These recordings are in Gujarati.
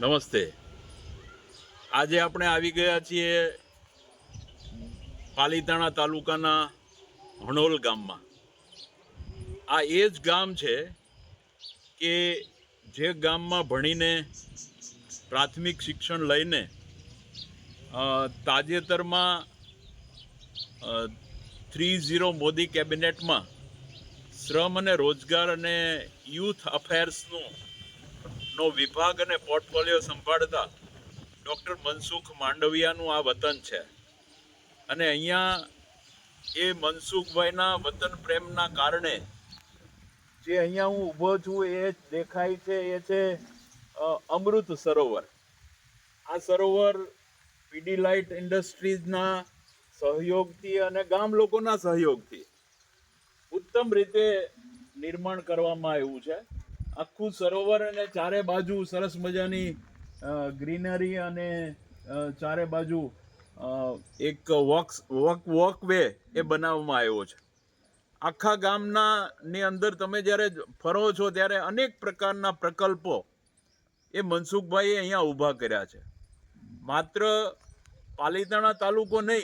નમસ્તે. આજે આપણે આવી ગયા છીએ પાલીતાણા તાલુકાના હણોલ ગામમાં. આ એ જ ગામ છે કે જે ગામમાં ભણીને પ્રાથમિક શિક્ષણ લઈને તાજેતરમાં થ્રી ઝીરો મોદી કેબિનેટમાં શ્રમ અને રોજગાર અને યુથ અફેર્સનું નો વિભાગ અને પોર્ટફોલિયો સંભાળતા ડૉક્ટર મનસુખ માંડવિયાનું આ વતન છે. અને અહીંયા એ મનસુખભાઈના વતન પ્રેમના કારણે જે અહીંયા હું ઊભો છું એ દેખાય છે, એ છે અમૃત સરોવર. આ સરોવર પીડીલાઇટ ઇન્ડસ્ટ્રીઝના સહયોગથી અને ગામ લોકોના સહયોગથી ઉત્તમ રીતે નિર્માણ કરવામાં આવ્યું છે. આખું સરોવર અને ચારે બાજુ સરસ મજાની ગ્રીનરી અને ચારે બાજુ એક વોક્સ, વોક, વોકવે એ બનાવવામાં આવ્યો છે. આખા ગામના ની અંદર તમે જ્યારે ફરો છો ત્યારે અનેક પ્રકારના પ્રકલ્પો એ મનસુખભાઈએ અહીંયા ઊભા કર્યા છે. માત્ર પાલીતાણા તાલુકો નહીં,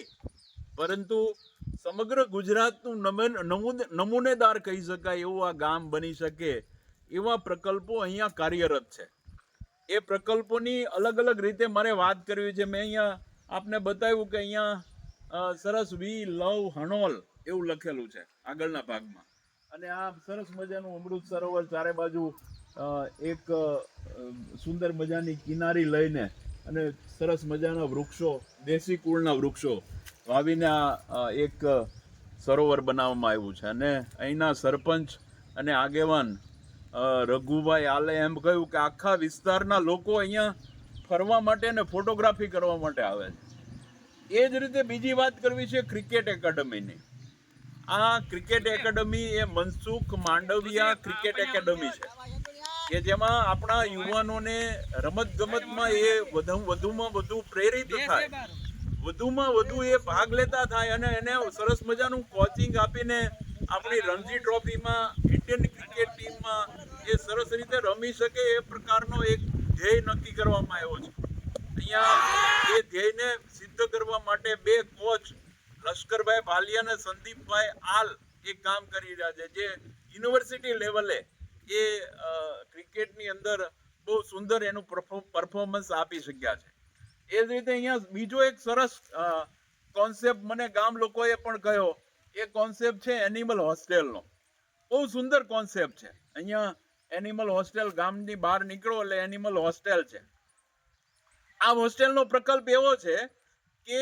પરંતુ સમગ્ર ગુજરાતનું નમન- નમૂને- નમૂનેદાર કહી શકાય એવું આ ગામ બની શકે એવા પ્રકલ્પો અહીંયા કાર્યરત છે. એ પ્રકલ્પોની અલગ અલગ રીતે મારે વાત કરવી છે. મેં અહીંયા આપને બતાવ્યું કે અહીંયા સરસ વી લવ હણોલ એવું લખેલું છે આગળના ભાગમાં. અને આ સરસ મજાનું અમૃત સરોવર ચારે બાજુ એક સુંદર મજાની કિનારી લઈને અને સરસ મજાના વૃક્ષો, દેશી કુળના વૃક્ષો વાવીને આ એક સરોવર બનાવવામાં આવ્યું છે. અને અહીંના સરપંચ અને આગેવાન રઘુભાઈ આલે એમ કહ્યું કે આખા વિસ્તારના લોકો અહીંયા ફરવા માટે ને ફોટોગ્રાફી કરવા માટે આવે છે. એ જ રીતે બીજી વાત કરવી છે ક્રિકેટ એકેડમીની આ ક્રિકેટ એકેડમી એ મનસુખ માંડવિયા ક્રિકેટ એકેડમી છે. કે જેમાં આપણા યુવાનોને રમત ગમતમાં એ વધુ વધુમાં વધુ પ્રેરિત થાય. વધુમાં વધુ એ ભાગ લેતા થાય અને એને સરસ મજાનું કોચિંગ આપીને આપણી રણજી ટ્રોફીમાં ઇન્ડિયન ક્રિકેટ ટીમમાં એ સરસ રીતે રમી શકે એ પ્રકારનો એક ધ્યેય નક્કી કરવામાં આવ્યો છે. અહીંયા એ ધ્યેયને સિદ્ધ કરવા માટે બે કોચ લશ્કરભાઈ ભાલિયા અને સંદીપભાઈ આલ એ કામ કરી રહ્યા છે. જે યુનિવર્સિટી લેવલે એ ક્રિકેટની અંદર બહુ સુંદર એનું પરફોર્મન્સ આપી શક્યા છે. એ જ રીતે અહીંયા બીજો એક સરસ કોન્સેપ્ટ મને ગામ લોકોએ પણ કહ્યો. એ કોન્સેપ્ટ છે એનિમલ હોસ્ટેલનો બહુ સુંદર કોન્સેપ્ટ છે. અહીંયા એનિમલ હોસ્ટેલ ગામની બહાર નીકળો એટલે એનિમલ હોસ્ટેલ છે. આ હોસ્ટેલનો પ્રકલ્પ એવો છે કે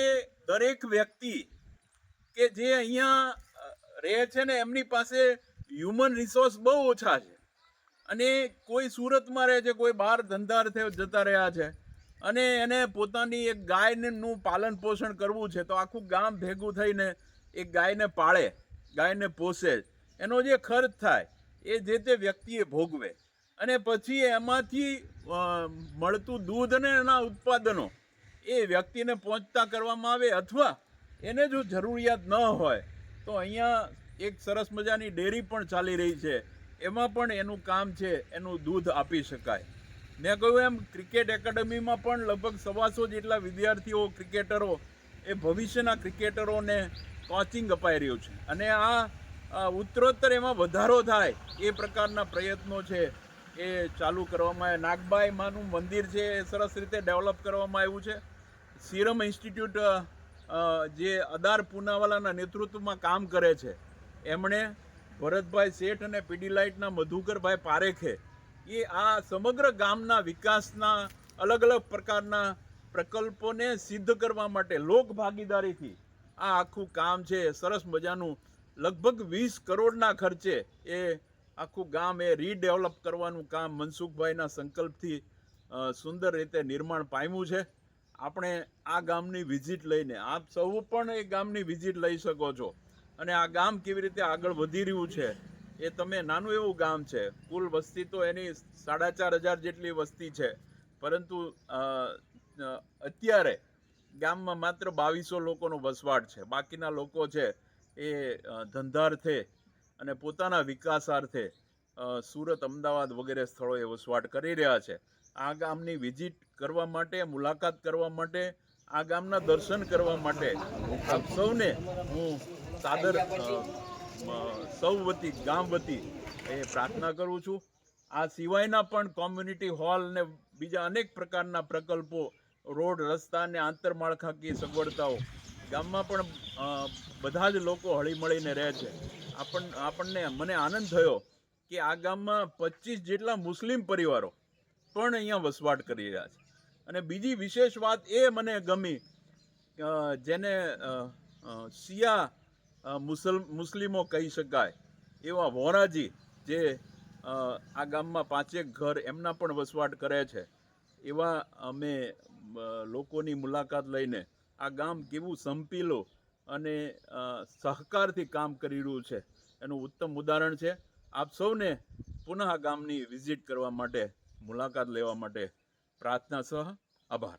દરેક વ્યક્તિ કે જે અહીંયા રહે છે ને એમની પાસે હ્યુમન રિસોર્સ બહુ ઓછા છે. અને કોઈ સુરતમાં રહે છે, કોઈ બહાર ધંધાર્થે જતા રહ્યા છે. અને એને પોતાની એક ગાયનું પાલન પોષણ કરવું છે, તો આખું ગામ ભેગું થઈને એક ગાયને પાળે, ગાયને પોષે. એનો જે ખર્ચ થાય, એ જે તે વ્યક્તિએ ભોગવે. અને પછી એમાંથી મળતું દૂધ અને એના ઉત્પાદનો, એ વ્યક્તિને પહોંચતા કરવામાં આવે અથવા એને જો જરૂરિયાત ન હોય, તો અહીંયા એક સરસ મજાની ડેરી પણ ચાલી રહી છે. એમાં પણ એનું કામ છે, એનું દૂધ આપી શકાય. મેં કહ્યું એમ, ક્રિકેટ એકેડમીમાં પણ લગભગ સવાસો જેટલા વિદ્યાર્થીઓ ક્રિકેટરો, એ ભવિષ્યના ક્રિકેટરોને કોચિંગ અપાઈ રહ્યું છે. અને આ ઉત્તરોત્તર એમાં વધારો થાય એ પ્રકારના પ્રયત્નો છે એ ચાલુ કરવામાં આવે નાગબાઈ મંદિર છે એ સરસ રીતે ડેવલપ કરવામાં આવ્યું છે. સિરમ ઇન્સ્ટિટ્યૂટ જે અદાર પૂનાવાલાના નેતૃત્વમાં કામ કરે છે, એમણે ભરતભાઈ શેઠ અને પીડીલાઇટના મધુકરભાઈ પારેખે એ આ સમગ્ર ગામના વિકાસના અલગ અલગ પ્રકારના પ્રકલ્પોને સિદ્ધ કરવા માટે લોક ભાગીદારીથી આ આખું કામ છે. સરસ મજાનું લગભગ વીસ કરોડના ખર્ચે એ આખું ગામ એ રીડેવલપ કરવાનું કામ મનસુખભાઈના સંકલ્પથી સુંદર રીતે નિર્માણ પામ્યું છે. આપણે આ ગામની વિઝિટ લઈને, આપ સૌ પણ એ ગામની વિઝિટ લઈ શકો છો. અને આ ગામ કેવી રીતે આગળ વધી રહ્યું છે, એ તમે નાનું એવું ગામ છે. કુલ વસ્તી તો એની સાડા ચાર હજાર જેટલી વસ્તી છે. પરંતુ અત્યારે ગામમાં માત્ર બાવીસો લોકોનો વસવાટ છે. બાકીના લોકો છે એ ધંધાર્થે અને પોતાના વિકાસાર્થે સુરત, અમદાવાદ વગેરે સ્થળોએ વસવાટ કરી રહ્યા છે. આ ગામની વિઝિટ કરવા માટે, મુલાકાત કરવા માટે, આ ગામના દર્શન કરવા માટે આપ સૌને હું સાદર સૌ વતી, ગામ વતી એ પ્રાર્થના કરું છું. આ સિવાયના પણ કોમ્યુનિટી હોલ ને બીજા અનેક પ્રકારના પ્રકલ્પો, રોડ રસ્તા અને આંતરમાળખાકીય સગવડતાઓ ગામમાં પણ બધા જ લોકો હળીમળીને રહે છે. આપણ, આપણને મને આનંદ થયો કે આ ગામમાં પચીસ જેટલા મુસ્લિમ પરિવારો પણ અહીંયા વસવાટ કરી રહ્યા છે. અને બીજી વિશેષ વાત એ મને ગમી જેને શિયા મુસલ, મુસ્લિમો કહી શકાય, એવા વોરાજી જે આ ગામમાં પાંચેક ઘર એમના પણ વસવાટ કરે છે. એવા અમે લોકોની મુલાકાત લઈને આ ગામ કેવું સંપીલો અને સહકારથી કામ કરી રહ્યું છે, એનું ઉત્તમ ઉદાહરણ છે. આપ સૌને પુનઃ ગામની વિઝિટ કરવા માટે મુલાકાત લેવા માટે પ્રાર્થના સહ આભાર.